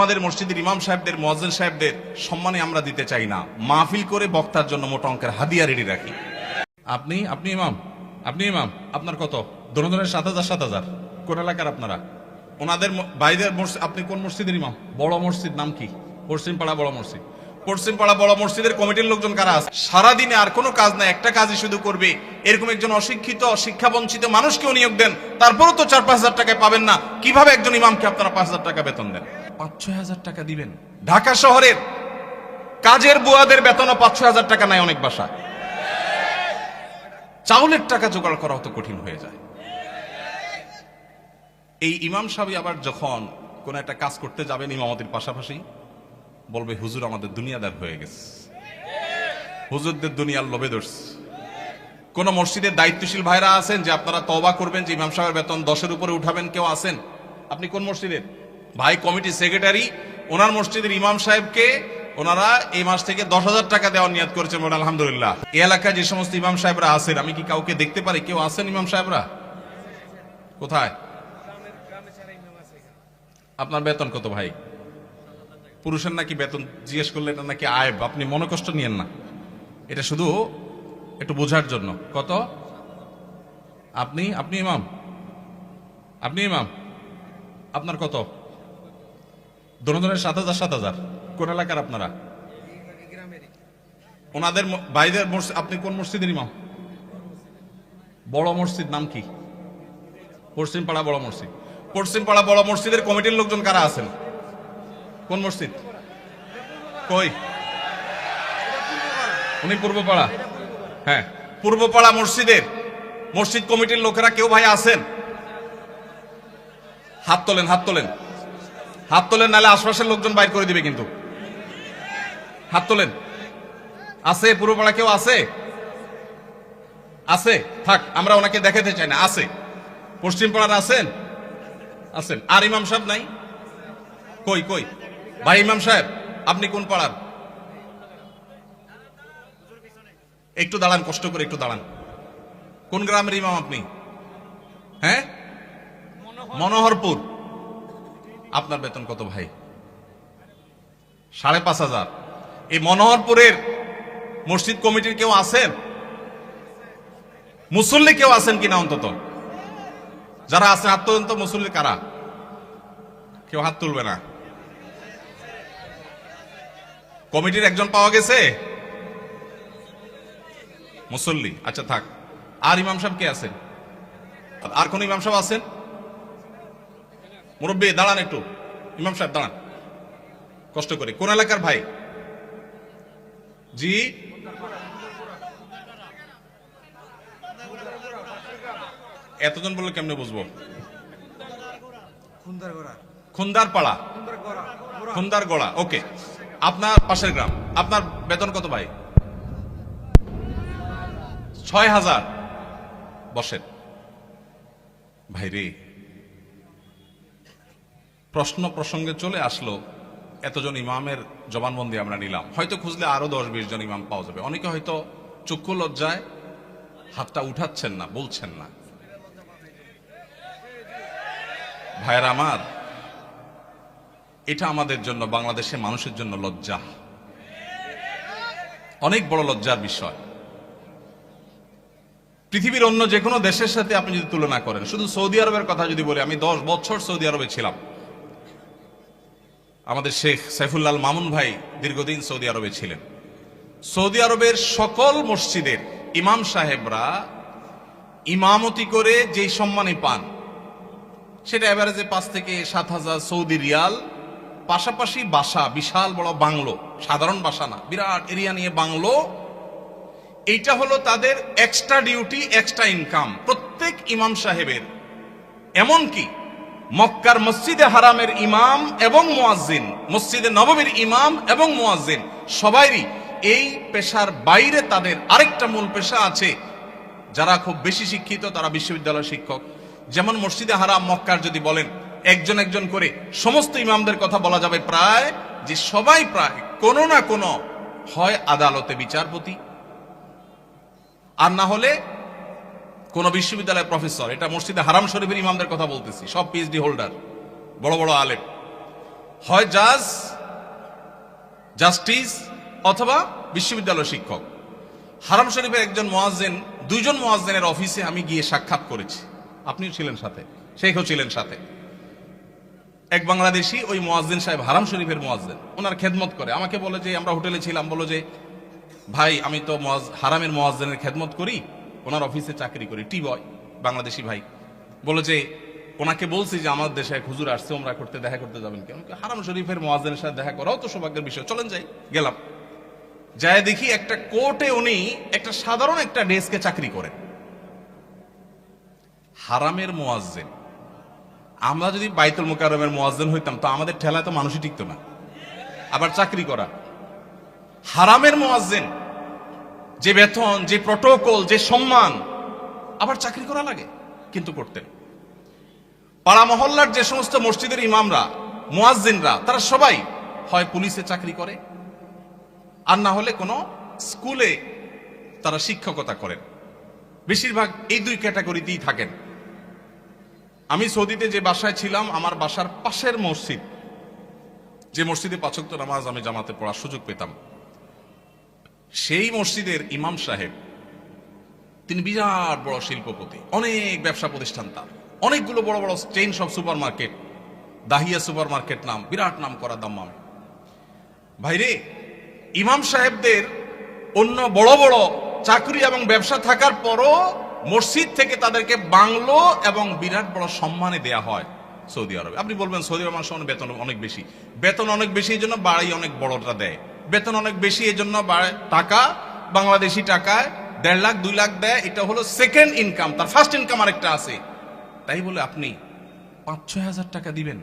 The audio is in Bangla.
আমাদের মসজিদের ইমাম সাহেবদের, মোয়াজ্জেন সাহেবদের সম্মানে আমরা দিতে চাই না। মাহফিল করে বক্তার জন্য মোটা অঙ্কের হাদিয়া রেডি রাখি। আপনি আপনি ইমাম আপনি ইমাম, আপনার কত? দোনোজনের সাত হাজার সাত হাজার। কোন এলাকার আপনারা? ওনাদের বাইরের মসজিদ, আপনি কোন মসজিদের ইমাম? বড় মসজিদ নাম কি? পশ্চিমপাড়া বড় মসজিদ। পশ্চিমপাড়া বড় মসজিদের কমিটির লোকজন কারা আছে? সারাদিনে আর কোনো কাজ নাই, একটা কাজই শুধু করবে। এরকম একজন অশিক্ষিত শিক্ষা বঞ্চিত মানুষকেও নিয়োগ দেন। তারপরও তো চার, পাঁচ হাজার টাকায় পাবেন না। কীভাবে একজন ইমামকে আপনারা পাঁচ হাজার টাকা বেতন দেন? পাঁচ ছয় হাজার টাকা দিবেন। ঢাকা শহরের কাজের বুয়াদের বেতনও পাঁচ ছয় হাজার টাকা নাই অনেক বাসা। চাউলের টাকা জোগাড় করা অত কঠিন হয়ে যায়। এই ইমাম সাহেব আবার যখন কোন একটা কাজ করতে যাবেন ইমামতির পাশাপাশি, বলবে, হুজুর, আমাদের দুনিয়াদার হয়ে গেছে। হুজুরদের দুনিয়ার লোভে ধরছে। কোন মসজিদের দায়িত্বশীল ভাইরা আছেন যে আপনারা তবা করবেন, যে ইমাম সাহেবের বেতন দশের উপরে উঠাবেন, কেউ আছেন? আপনি কোন মসজিদের? ভাই কমিটি সেক্রেটারি, ওনার মসজিদের ইমাম সাহেবকে ওনারা এই মাস থেকে দশ হাজার টাকা দেওয়ার নিয়াদ করেছেন বলে আলহামদুলিল্লাহ। এই এলাকায় যে সমস্ত ইমাম সাহেবরা আছেন, আমি কি কাউকে দেখতে পারি? কেউ আছেন ইমাম সাহেবরা? কোথায়? আপনার বেতন কত ভাই? পুরুষের নাকি বেতন জিজ্ঞেস করলে এটা নাকি আয়ব, আপনি মনে কষ্ট নিয়েন না। এটা শুধু একটু বোঝার জন্য। কত? আপনি আপনি ইমাম? আপনি ইমাম? আপনার কত? দোনোজনের সাত হাজার সাত হাজার। কোন এলাকার আপনারা? ওনাদের বাইরের মসজিদ, আপনি কোন মসজিদের ইমাম? বড় মসজিদ, নাম কি? পশ্চিমপাড়া বড় মসজিদ। পশ্চিমপাড়া বড় মসজিদের কমিটির লোকজন কারা আছেন? কোন মসজিদ? কই? উনি পূর্বপাড়া। হ্যাঁ পূর্বপাড়া মসজিদের, মসজিদ কমিটির লোকেরা কেউ ভাই আছেন? হাত তোলেন হাত তোলেন। হাত তোলেন নালে আশপাশের লোকজন বাইর করে দিবে কিন্তু। হাত তোলেন। আছে পূর্বপাড়া কেউ আছে? আছে। থাক আমরা ওনাকে দেখাতে চাই না। আছে। পশ্চিম পাড়ার আছেন? আছেন। আর ইমাম সাহেব নাই? কই কই? ভাই ইমাম সাহেব আপনি কোন পাড়ার? একটু দাঁড়ান কষ্ট করে একটু দাঁড়ান। কোন গ্রামের ইমাম আপনি? হ্যাঁ? মনোহরপুর। আপনার বেতন কত ভাই? সাড়ে পাঁচ হাজার। এই মনোহরপুরের মসজিদ কমিটির কেউ আছেন? মুসল্লি কেউ আছেন কিনা অন্তত? যারা আছেন তোলেন মুসল্লি কারা? কেউ হাত তুলবে না। কমিটির একজন পাওয়া গেছে? মুসল্লি। আচ্ছা থাক। আর ইমাম সাহেব কে আছেন? আর কোন ইমাম সাহেব আছেন? মুরব্বী দাঁড়ান একটু। ইমাম সাহেব দাঁড়ান। কষ্ট করে। কোন এলাকার ভাই? জি? এতজন বললে কেমনে বুঝব? খুন্দার পাড়া খুন্দার গড়া ওকে। আপনার পাশের গ্রাম। আপনার বেতন কত ভাই? ছয় হাজার। বসেন। ভাইরে। প্রশ্ন প্রসঙ্গে চলে আসলো, এতজন ইমামের জবানবন্দি আমরা নিলাম। হয়তো খুঁজলে আরও দশ বিশ জন ইমাম পাওয়া যাবে। অনেকে হয়তো চক্ষু লজ্জায় হাতটা উঠাচ্ছেন না, বলছেন না। ভাইয়ের আমার, এটা আমাদের জন্য বাংলাদেশের মানুষের জন্য লজ্জা। অনেক বড় লজ্জার বিষয়। পৃথিবীর অন্য যে কোনো দেশের সাথে আপনি যদি তুলনা করেন, শুধু সৌদি আরবের কথা যদি বলি, আমি দশ বছর সৌদি আরবে ছিলাম। আমাদের শেখ সাইফুল্লাল মামুন ভাই দীর্ঘদিন সৌদি আরবে ছিলেন। সৌদি আরবের সকল মসজিদের ইমাম সাহেবরা ইমামতি করে যেই সম্মানে পান, সেটা এভারেজে পাঁচ থেকে সাত হাজার সৌদি রিয়াল, পাশাপাশি বাসা, বিশাল বড় বাংলো, সাধারণ বাসা না, বিরাট এরিয়া নিয়ে বাংলো। এইটা হলো তাদের এক্সট্রা ডিউটি এক্সট্রা ইনকাম প্রত্যেক ইমাম সাহেবের। এমনকি মক্কার মসজিদে হারামের ইমাম এবং মুয়াজ্জিন, মসজিদে নবমীর ইমাম এবং মুয়াজ্জিন, সবাইরই এই পেশার বাইরে তাদের আরেকটা মূল পেশা আছে। যারা খুব বেশি শিক্ষিত, তারা বিশ্ববিদ্যালয় শিক্ষক। যেমন মসজিদে হারাম মক্কার যদি বলেন, একজন একজন করে সমস্ত ইমামদের কথা বলা যাবে প্রায় যে সবাই প্রায় কোনো না কোনো হয় আদালতে বিচারপতি। আর না হলে কোন বিশ্ববিদ্যালয়ের প্রফেসর, এটা মসজিদে হারাম শরীফের ইমামদের কথা বলতেছি, সব পিএইচডি হোল্ডার বড় বড় আলেম। হয় জাজ, জাস্টিস, অথবা বিশ্ববিদ্যালয় শিক্ষক। হারাম শরীফের একজন মোয়াজ্জেন, দুইজন মোয়াজ্জেনের অফিসে আমি গিয়ে সাক্ষাৎ করেছি। আপনিও ছিলেন সাথে, শেখও ছিলেন সাথে। এক বাংলাদেশি, ওই মোয়াজ্জেন সাহেব হারাম শরীফের মোয়াজ্জেন, ওনার খেদমত করে। আমাকে বলে যে, আমরা হোটেলে ছিলাম, বলো যে, ভাই, আমি তো হারামের মোয়াজ্জেনের খেদমত করি ওনার অফিসে চাকরি করি। টি বয়, বাংলাদেশি ভাই। বলে যে, ওনাকে বলছি যে, আমার দেশে এক হুজুর আসছে, ওমরা করতে দেখা করতে যাবেন কেন? হারাম শরীফের মোয়াজ্জেনের সাথে দেখা করাও তো সৌভাগ্যের বিষয়। চলেন যাই, গেলাম। যায় দেখি একটা কোর্টে উনি একটা সাধারণ একটা ডেস্কে চাকরি করেন। হারামের মোয়াজ্জেন। আমরা যদি বাইতুল মোকারমের মোয়াজ্জেন হইতাম, তো আমাদের ঠেলায় তো মানুষই টিকতো না। আবার চাকরি করা। হারামের মোয়াজ্জেন। যে বেতন, যে প্রটোকল যে সম্মান, আবার চাকরি করা লাগে, কিন্তু করতেন পাড়া মহল্লার যে সমস্ত মসজিদের ইমামরা, মুয়াজ্জিনরা, তারা সবাই হয় পুলিশে চাকরি করে, আর না হলে কোনো স্কুলে তারা শিক্ষকতা করেন। বেশিরভাগ এই দুই ক্যাটাগরিতেই থাকেন। আমি সৌদিতে যে বাসায় ছিলাম, আমার বাসার পাশের মসজিদ, যে মসজিদে পাচক্ত নামাজ আমি জামাতে পড়ার সুযোগ পেতাম সেই মসজিদের ইমাম সাহেব, তিনি বিরাট বড় শিল্পপতি, অনেক ব্যবসা প্রতিষ্ঠান তার, অনেকগুলো বড় বড় চেইন সব super market Dahiya super market নাম, বিরাট নাম করা দাম্মাম। ভাইরে, ইমাম সাহেবদের অন্য বড় বড় চাকরি এবং ব্যবসা থাকার পরও মসজিদ থেকে তাদেরকে বাংলো এবং বিরাট বড় সম্মানে দেয়া হয় সৌদি আরবে। আপনি বলবেন, সৌদি আরব মানুষের বেতন অনেক বেশি। বেতন অনেক বেশি, এই জন্য বাড়ি অনেক বড়টা দেয়। বেতন অনেক বেশি এই জন্য টাকা, বাংলাদেশি টাকায় দেড় লাখ, দুই লাখ দেয়, এটা হলো সেকেন্ড ইনকাম তার ফার্স্ট ইনকাম আরেকটা আছে। তাই বলে আপনি পাঁচ ছয় হাজার টাকা দিবেন।